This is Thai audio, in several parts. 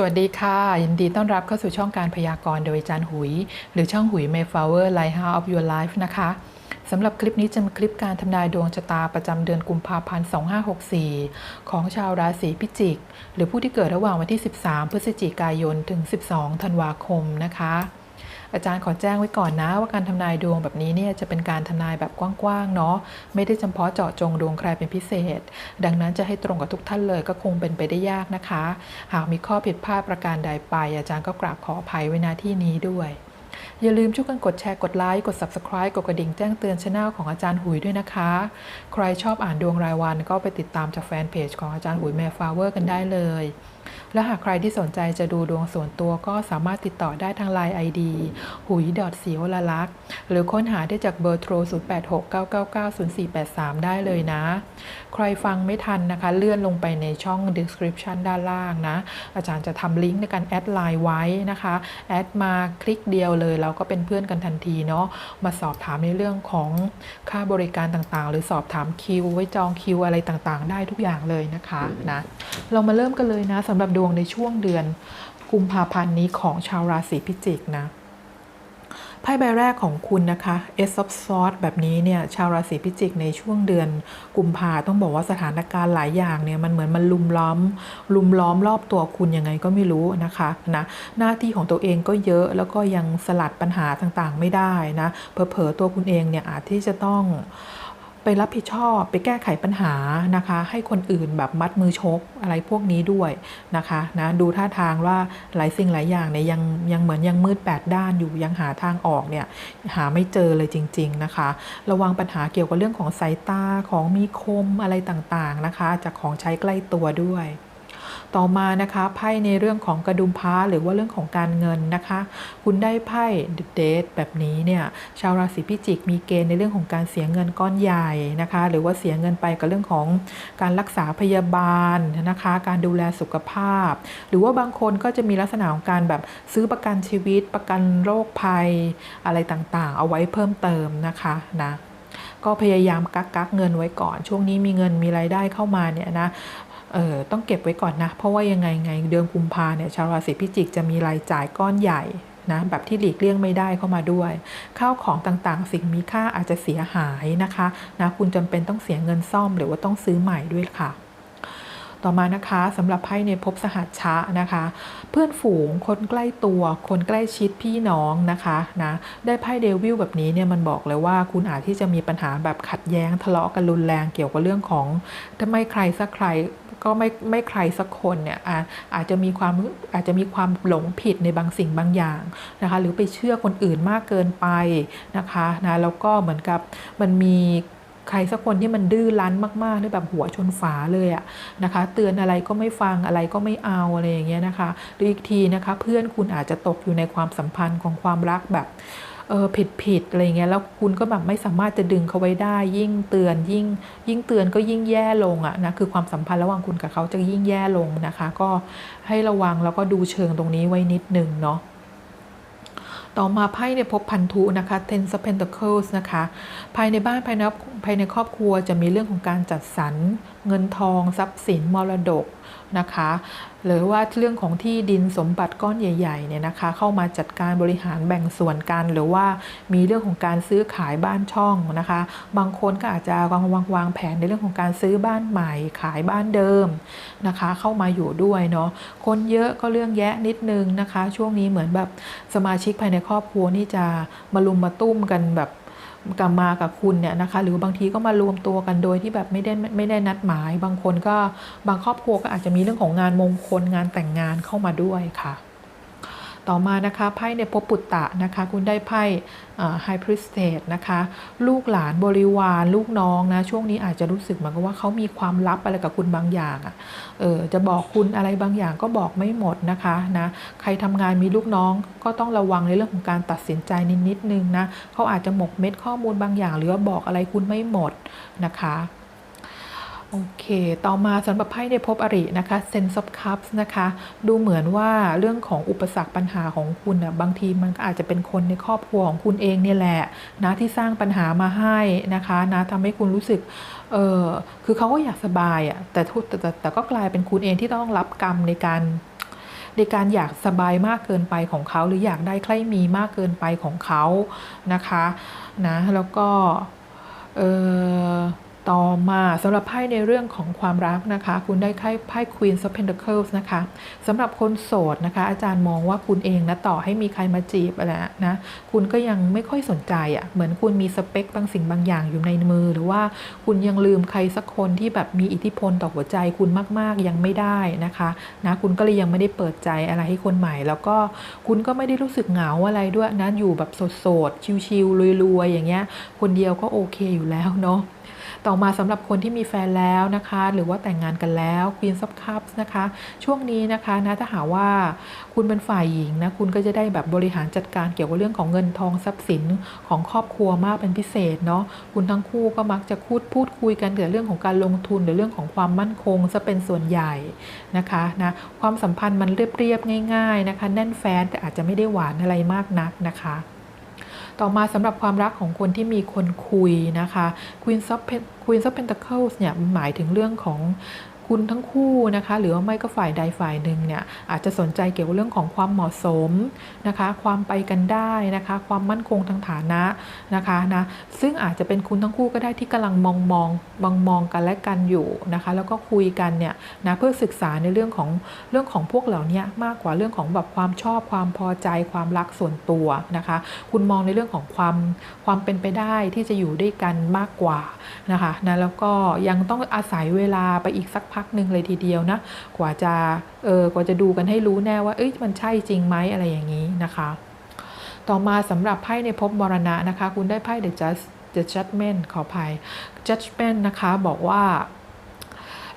สวัสดีค่ะ ยินดีต้อนรับเข้าสู่ช่องการพยากรณ์โดยอาจารย์หุย หรือช่องหุย Mayflower Lighthouse of Your Life นะคะสำหรับคลิปนี้จะเป็นคลิปการทำนายดวงชะตาประจำเดือนกุมภาพันธ์ 2564 ของชาวราศีพิจิก หรือผู้ที่เกิดระหว่างวันที่ 13 พฤศจิกายนถึง 12 ธันวาคมนะคะ อาจารย์ขอแจ้งไว้ก่อนนะ ว่าการทำนายดวงแบบนี้เนี่ยจะเป็นการทำนายแบบกว้างๆเนาะไม่ได้เฉพาะเจาะจงดวงใครเป็นพิเศษ ดังนั้นจะให้ตรงกับทุกท่านเลยก็คงเป็นไปได้ยากนะคะ หากมีข้อผิดพลาดประการใดไป อาจารย์ก็กราบขออภัยไว้ณที่นี้ด้วยอย่าลืมช่วยกันกดแชร์กดไลค์กด Subscribe กดกระดิ่งแจ้งเตือนช anel ของอาจารย์หุยด้วยนะคะ ใครชอบอ่านดวงรายวันก็ไปติดตามจากแฟนเพจของอาจารย์หุยแมฟฟาเวอร์กันได้เลย และหากใครที่สนใจจะดูดวงส่วนตัวก็สามารถติดต่อได้ทาง Line ID หุยดอทสีวลลักษ์หรือค้นหาได้จากเบอร์โทร 0869990483 ได้เลยนะ ใครฟังไม่ทันนะคะ เลื่อนลงไปในช่อง description ด้านล่างนะ อาจารย์จะทำลิงก์ในการแอดไลน์ไว้นะคะ แอดมาคลิกเดียวเลยเราก็เป็นเพื่อนกันทันทีเนาะมาสอบถามในเรื่องของค่าบริการต่างๆ หรือสอบถามคิว ไว้จองคิวอะไรต่างๆ ได้ทุกอย่างเลยนะคะนะเรามาเริ่มกันเลยนะสำหรับดวงในช่วงเดือนกุมภาพันธ์นี้ของชาวราศีพิจิกนะไพ่ใบแรกของคุณนะคะ Ace of Swords แบบนี้เนี่ยชาวราศีพิจิกในช่วงเดือนกุมภาต้องบอกว่าสถานการณ์หลายอย่างเนี่ยมันเหมือนมันลุมล้อม ลุมล้อมรอบตัวคุณยังไงก็ไม่รู้นะคะนะหน้าที่ของตัวเองก็เยอะแล้วก็ยังสลัดปัญหาต่างๆ ไม่ได้นะเผลอๆตัวคุณเองเนี่ยอาจที่จะต้อง ไปรับผิดชอบไปแก้ไขปัญหานะคะ ให้คนอื่นแบบมัดมือชกอะไรพวกนี้ด้วยนะคะนะดูท่าทางว่าหลายสิ่งหลายอย่างเนี่ยยังยังเหมือนยังมืดแปดด้านอยู่ยังหาทางออกเนี่ยหาไม่เจอเลยจริง ๆนะคะ ระวังปัญหาเกี่ยวกับเรื่องของสายตาของมีคมอะไรต่างๆนะคะ จากของใช้ใกล้ตัวด้วย ต่อมานะคะไพ่ในเรื่องของกระดุมพระหรือว่าเรื่องของการเงินนะคะ คุณได้ไพ่เดทแบบนี้เนี่ยชาวราศีพิจิกมีเกณฑ์ในเรื่องของการเสียเงินก้อนใหญ่นะคะ หรือว่าเสียเงินไปกับเรื่องของการรักษาพยาบาลนะคะ การดูแลสุขภาพ หรือว่าบางคนก็จะมีลักษณะของการแบบซื้อประกันชีวิต ประกันโรคภัยอะไรต่างๆ เอาไว้เพิ่มเติมนะคะนะก็พยายามกักกักเงินไว้ก่อน ช่วงนี้มีเงินมีรายได้เข้ามาเนี่ยนะ เออต้องเก็บไว้ก่อนนะ เพราะว่ายังไงไงเดือนกุมภาเนี่ยชาวราศีพิจิกจะมีรายจ่ายก้อนใหญ่นะแบบที่หลีกเลี่ยงไม่ได้เข้ามาด้วย ข้าวของต่างๆ สิ่งมีค่าอาจจะเสียหายนะคะนะคุณจำเป็นต้องเสียเงินซ่อมหรือว่าต้องซื้อใหม่ด้วยค่ะ ต่อมานะคะสำหรับไพ่ในภพสหัชชะนะคะ เพื่อนฝูงคนใกล้ตัว คนใกล้ชิดพี่น้องนะคะนะได้ไพ่เดวิลแบบนี้เนี่ยมันบอกเลยว่าคุณอาจที่จะมีปัญหาแบบขัดแย้งทะเลาะกันรุนแรงเกี่ยวกับเรื่องของถ้าไม่ใครสักใครก็ไม่ไม่ใครสักคนเนี่ยอาอาจจะมีความอาจจะมีความหลงผิดในบางสิ่งบางอย่างนะคะ หรือไปเชื่อคนอื่นมากเกินไปนะคะนะแล้วก็เหมือนกับมันมี ใครสักคนที่มันดื้อรั้นมากๆที่แบบหัวชนฝาเลยอะนะคะ เตือนอะไรก็ไม่ฟังอะไรก็ไม่เอาอะไรอย่างเงี้ยนะคะหรืออีกทีนะคะ เพื่อนคุณอาจจะตกอยู่ในความสัมพันธ์ของความรักแบบเออผิดผิดอะไรเงี้ยแล้วคุณก็แบบไม่สามารถจะดึงเขาไว้ได้ ยิ่งเตือนยิ่ง ยิ่งเตือนก็ยิ่งแย่ลงอะนะคือความสัมพันธ์ระหว่างคุณกับเขาจะยิ่งแย่ลงนะคะ ก็ให้ระวังแล้วก็ดูเชิงตรงนี้ไว้นิดนึงเนาะ ต่อมาไพ่ในภพพันธุนะคะ Ten of Pentacles นะคะ ภายในบ้านภายในภายในครอบครัวจะมีเรื่องของการจัดสรร เงินทอง ทรัพย์สินมรดกนะคะ หรือว่าเรื่องของที่ดินสมบัติก้อนใหญ่ๆเนี่ยนะคะ เข้ามาจัดการบริหารแบ่งส่วนกัน หรือว่ามีเรื่องของการซื้อขายบ้านช่องนะคะ บางคนก็อาจจะวางวางวางแผนในเรื่องของการซื้อบ้านใหม่ ขายบ้านเดิมนะคะ เข้ามาอยู่ด้วยเนาะคนเยอะก็เรื่องแยะนิดนึงนะคะ ช่วงนี้เหมือนแบบสมาชิกภายในครอบครัวนี่จะมาลุมมาตุ้มกันแบบ กับมากับคุณเนี่ยนะคะ หรือบางทีก็มารวมตัวกันโดยที่แบบไม่ได้ไม่ได้นัดหมาย บางคนก็บางครอบครัวก็อาจจะมีเรื่องของงานมงคลงานแต่งงานเข้ามาด้วยค่ะ ต่อมานะคะไพ่ในภพปุตตะนะคะ คุณได้ไพ่ไฮพริสเตนะคะ ลูกหลานบริวารลูกน้องนะ ช่วงนี้อาจจะรู้สึกเหมือนกับว่าเขามีความลับอะไรกับคุณบางอย่างอะ่ะเออจะบอกคุณอะไรบางอย่างก็บอกไม่หมดนะคะนะใครทำงานมีลูกน้องก็ต้องระวังในเรื่องของการตัดสินใจนิดนิดนึงนะเขาอาจจะหมกเม็ดข้อมูลบางอย่าง หรือว่าบอกอะไรคุณไม่หมดนะคะ โอเค ต่อมาสำหรับไพ่ในภพอรินะคะ Sense of Cups นะคะ ดูเหมือนว่าเรื่องของอุปสรรคปัญหาของคุณนะบางทีมันก็อาจจะเป็นคนในครอบครัวของคุณเองเนี่ยแหละนะที่สร้างปัญหามาให้นะคะนะทำให้คุณรู้สึกเออคือเขาก็อยากสบายอะ่ะแต่ทุแตแต่แต่ก็กลายเป็นคุณเองที่ต้องรับกรรมในการในการอยากสบายมากเกินไปของเขา หรืออยากได้ใครมีมากเกินไปของเขานะคะนะแล้วก็เออ ต่อมาสำหรับไพ่ในเรื่องของความรักนะคะ คุณได้ไพ่ไพ่ Queen of Pentacles นะคะสำหรับคนโสดนะคะ อาจารย์มองว่าคุณเองนะต่อให้มีใครมาจีบอะไรนะคุณก็ยังไม่ค่อยสนใจอะ่ะเหมือนคุณมีสเปคบางสิ่งบางอย่างอยู่ในมือ หรือว่าคุณยังลืมใครสักคนที่แบบมีอิทธิพลต่อหัวใจคุณมากๆยังไม่ได้นะคะนะคุณก็เลยยังไม่ได้เปิดใจอะไรให้คนใหม่ แล้วก็คุณก็ไม่ได้รู้สึกเหงาอะไรด้วยนะอยู่แบบโสดๆชิลๆรวยๆอย่างเงี้ยคนเดียวก็โอเคอยู่แล้วเนาะ ต่อมาสำหรับคนที่มีแฟนแล้วนะคะ หรือว่าแต่งงานกันแล้ว Queen of Cups นะคะ ช่วงนี้นะคะนะถ้าหาว่าคุณเป็นฝ่ายหญิงนะคุณก็จะได้แบบบริหารจัดการเกี่ยวกับเรื่องของเงินทองทรัพย์สินของครอบครัวมากเป็นพิเศษเนาะคุณทั้งคู่ก็มักจะพูดพูดคุยกันเกี่ยวกับเรื่องของการลงทุนหรือเรื่องของความมั่นคงจะเป็นส่วนใหญ่นะคะนะความสัมพันธ์มันเรียบๆง่าย ๆนะคะ แน่นแฟนแต่อาจจะไม่ได้หวานอะไรมากนักนะคะ ต่อมาสำหรับความรักของคนที่มีคนคุยนะคะ Queen of Queen of Pentacles เนี่ยหมายถึงเรื่องของ คุณทั้งคู่นะคะ หรือว่าไม่ก็ฝ่ายใดฝ่ายหนึ่งเนี่ยอาจจะสนใจเกี่ยวกับเรื่องของความเหมาะสมนะคะ ความไปกันได้นะคะ ความมั่นคงทางฐานะนะคะนะซึ่งอาจจะเป็นคุณทั้งคู่ก็ได้ที่กำลังมองมองมองมองกันและกันอยู่นะคะ แล้วก็คุยกันเนี่ยนะเพื่อศึกษาในเรื่องของเรื่องของพวกเหล่านี้มากกว่าเรื่องของแบบความชอบความพอใจความรักส่วนตัวนะคะ คุณมองในเรื่องของความความเป็นไปได้ที่จะอยู่ด้วยกันมากกว่านะคะนะแล้วก็ยังต้องอาศัยเวลาไปอีกสักพักักหนึ่งเลยทีเดียวนะ กว่าจะเออกว่าจะดูกันให้รู้แน่ว่าเอ้ยมันใช่จริงไหมอะไรอย่างนี้นะคะ ต่อมาสำหรับไพ่ในภพมรณะนะคะ คุณได้ไพ่ The Just The Judgment ขออภัย Judgment นะคะบอกว่า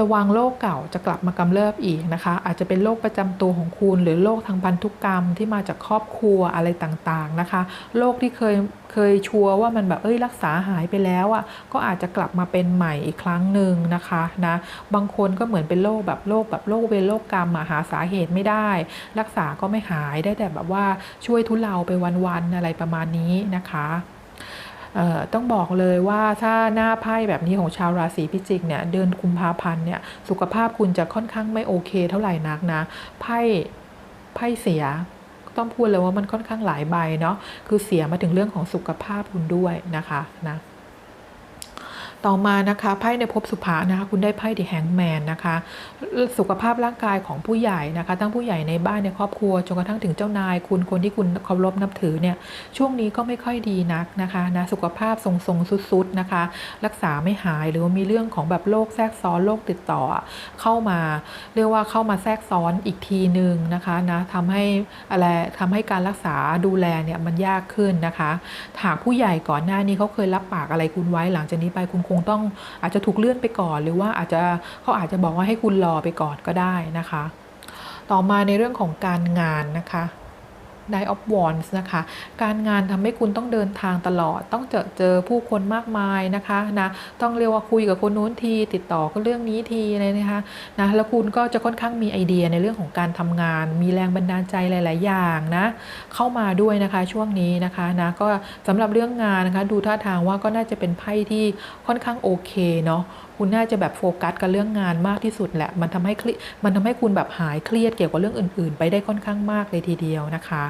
ระวังโรคเก่าจะกลับมากำเริบอีกนะคะ อาจจะเป็นโรคประจำตัวของคุณ หรือโรคทางพันธุกรรมที่มาจากครอบครัวอะไรต่างๆนะคะโรคที่เคยเคยชัวร์ว่ามันแบบเอ้ยรักษาหายไปแล้วอะ่ะก็อาจจะกลับมาเป็นใหม่อีกครั้งหนึ่งนะคะนะบางคนก็เหมือนเป็นโรคแบบโรคแบบโรคเวรโรคกรรมหาสาเหตุไม่ได้ รักษาก็ไม่หายได้แต่แบบว่าช่วยทุเลาไปวันๆอะไรประมาณนี้นะคะ ต้องบอกเลยว่าถ้าหน้าไพ่แบบนี้ของชาวราศีพิจิกเนี่ยเดือนกุมภาพันธ์เนี่ยสุขภาพคุณจะค่อนข้างไม่โอเคเท่าไหร่นักนะไพ่ไพ่เสียต้องพูดเลยว่ามันค่อนข้างหลายใบเนาะคือเสียมาถึงเรื่องของสุขภาพคุณด้วยนะคะนะ ต่อมานะคะไพ่ในภพสุภานะคะคุณได้ไพ่ดีแฮงแมนนะคะ สุขภาพร่างกายของผู้ใหญ่นะคะทั้งผู้ใหญ่ในบ้านในครอบครัวจนกระทั่งถึงเจ้านาย คุณคนที่คุณเคารพนับถือเนี่ยช่วงนี้ก็ไม่ค่อยดีนักนะคะนะสุขภาพทรงๆสุดๆนะคะ รักษาไม่หายหรือว่ามีเรื่องของแบบโรคแทรกซ้อนโรคติดต่อเข้ามา เรียกว่าเข้ามาแทรกซ้อนอีกทีหนึ่งนะคะนะทำให้อะไรทำให้การรักษาดูแลเนี่ยมันยากขึ้นนะคะหากผู้ใหญ่ก่อนหน้านี้เขาเคยรับปากอะไรคุณไว้หลังจากนี้ไปคุณคงงต้องอาจจะถูกเลื่อนไปก่อน หรือว่าอาจจะเขาอาจจะบอกว่าให้คุณรอไปก่อนก็ได้นะคะ ต่อมาในเรื่องของการงานนะคะ Nine of Wands นะคะ การงานทำให้คุณต้องเดินทางตลอด ต้องเจอเจอผู้คนมากมายนะคะนะต้องเรียกว่าคุยกับคนนู้นที ติดต่อก็เรื่องนี้ทีอะไรนะคะนะแล้วคุณก็จะค่อนข้างมีไอเดียในเรื่องของการทำงาน มีแรงบันดาลใจหลาย ๆ อย่างนะเข้ามาด้วยนะคะช่วงนี้นะคะนะก็สำหรับเรื่องงานนะคะ ดูท่าทางว่าก็น่าจะเป็นไพ่ที่ค่อนข้างโอเคเนาะคุณน่าจะแบบโฟกัสกับเรื่องงานมากที่สุดแหละ มันทำให้มันทำให้คุณแบบหายเครียดเกี่ยวกับเรื่องอื่น ๆ ไปได้ค่อนข้างมากเลยทีเดียวนะคะ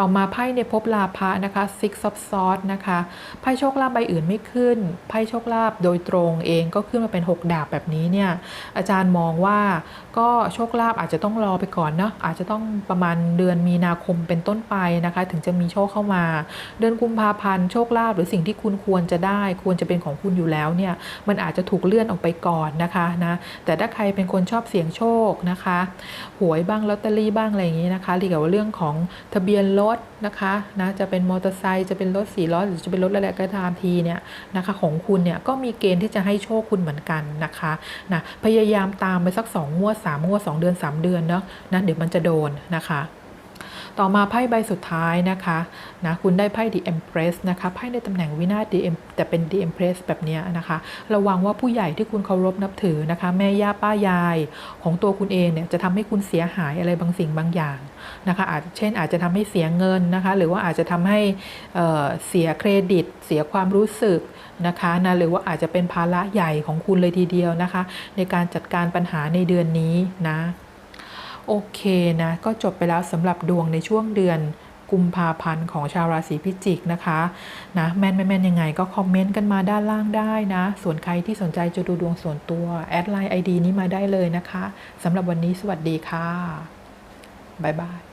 ต่อมาไพ่ในภพลาภะนะคะ Six of Swords นะคะไพ่โชคลาภใบอื่นไม่ขึ้นไพ่โชคลาภโดยตรงเองก็ขึ้นมาเป็น 6 ดาบแบบนี้เนี่ยอาจารย์มองว่าก็โชคลาภอาจจะต้องรอไปก่อนเนาะอาจจะต้องประมาณเดือนมีนาคมเป็นต้นไปนะคะ ถึงจะมีโชคเข้ามา เดือนกุมภาพันธ์โชคลาภหรือสิ่งที่คุณควรจะได้ ควรจะเป็นของคุณอยู่แล้วเนี่ยมันอาจจะถูกเลื่อนออกไปก่อนนะคะนะแต่ถ้าใครเป็นคนชอบเสี่ยงโชคนะคะ หวยบ้างลอตเตอรี่บ้างอะไรอย่างนี้นะคะเกี่ยวกับเรื่องของทะเบียนรถนะคะนะจะเป็นมอเตอร์ไซค์จะเป็นรถสี่ล้อหรือจะเป็นรถอะไรก็ตามทีเนี่ยนะคะของคุณเนี่ยก็มีเกณฑ์ที่จะให้โชคคุณเหมือนกันนะคะนะพยายามตามไปสัก2งวด3งวด2เดือน 3 เดือนเนาะนะเดี๋ยวมันจะโดนนะคะ ต่อมาไพ่ใบสุดท้ายนะคะนะคุณได้ไพ่ The Empress นะคะไพ่ในตำแหน่งวินาศ The Em แต่เป็น The Empress แบบนี้นะคะ ระวังว่าผู้ใหญ่ที่คุณเคารพนับถือนะคะ แม่ย่าป้ายายของตัวคุณเองเนี่ยจะทำให้คุณเสียหายอะไรบางสิ่งบางอย่างนะคะอาจเช่นอาจจะทำให้เสียเงินนะคะ หรือว่าอาจจะทำให้เอ่อเสียเครดิต เสียความรู้สึกนะคะนะหรือว่าอาจจะเป็นภาระใหญ่ของคุณเลยทีเดียวนะคะ ในการจัดการปัญหาในเดือนนี้นะ โอเคนะ ก็จบไปแล้วสำหรับดวงในช่วงเดือนกุมภาพันธ์ของชาวราศีพิจิกนะคะนะแม่นไม่แม่นยังไงก็คอมเมนต์กันมาด้านล่างได้นะ ส่วนใครที่สนใจจะดูดวงส่วนตัว แอดไลน์ไอดีนี้มาได้เลยนะคะสำหรับวันนี้สวัสดีค่ะ บ๊ายบาย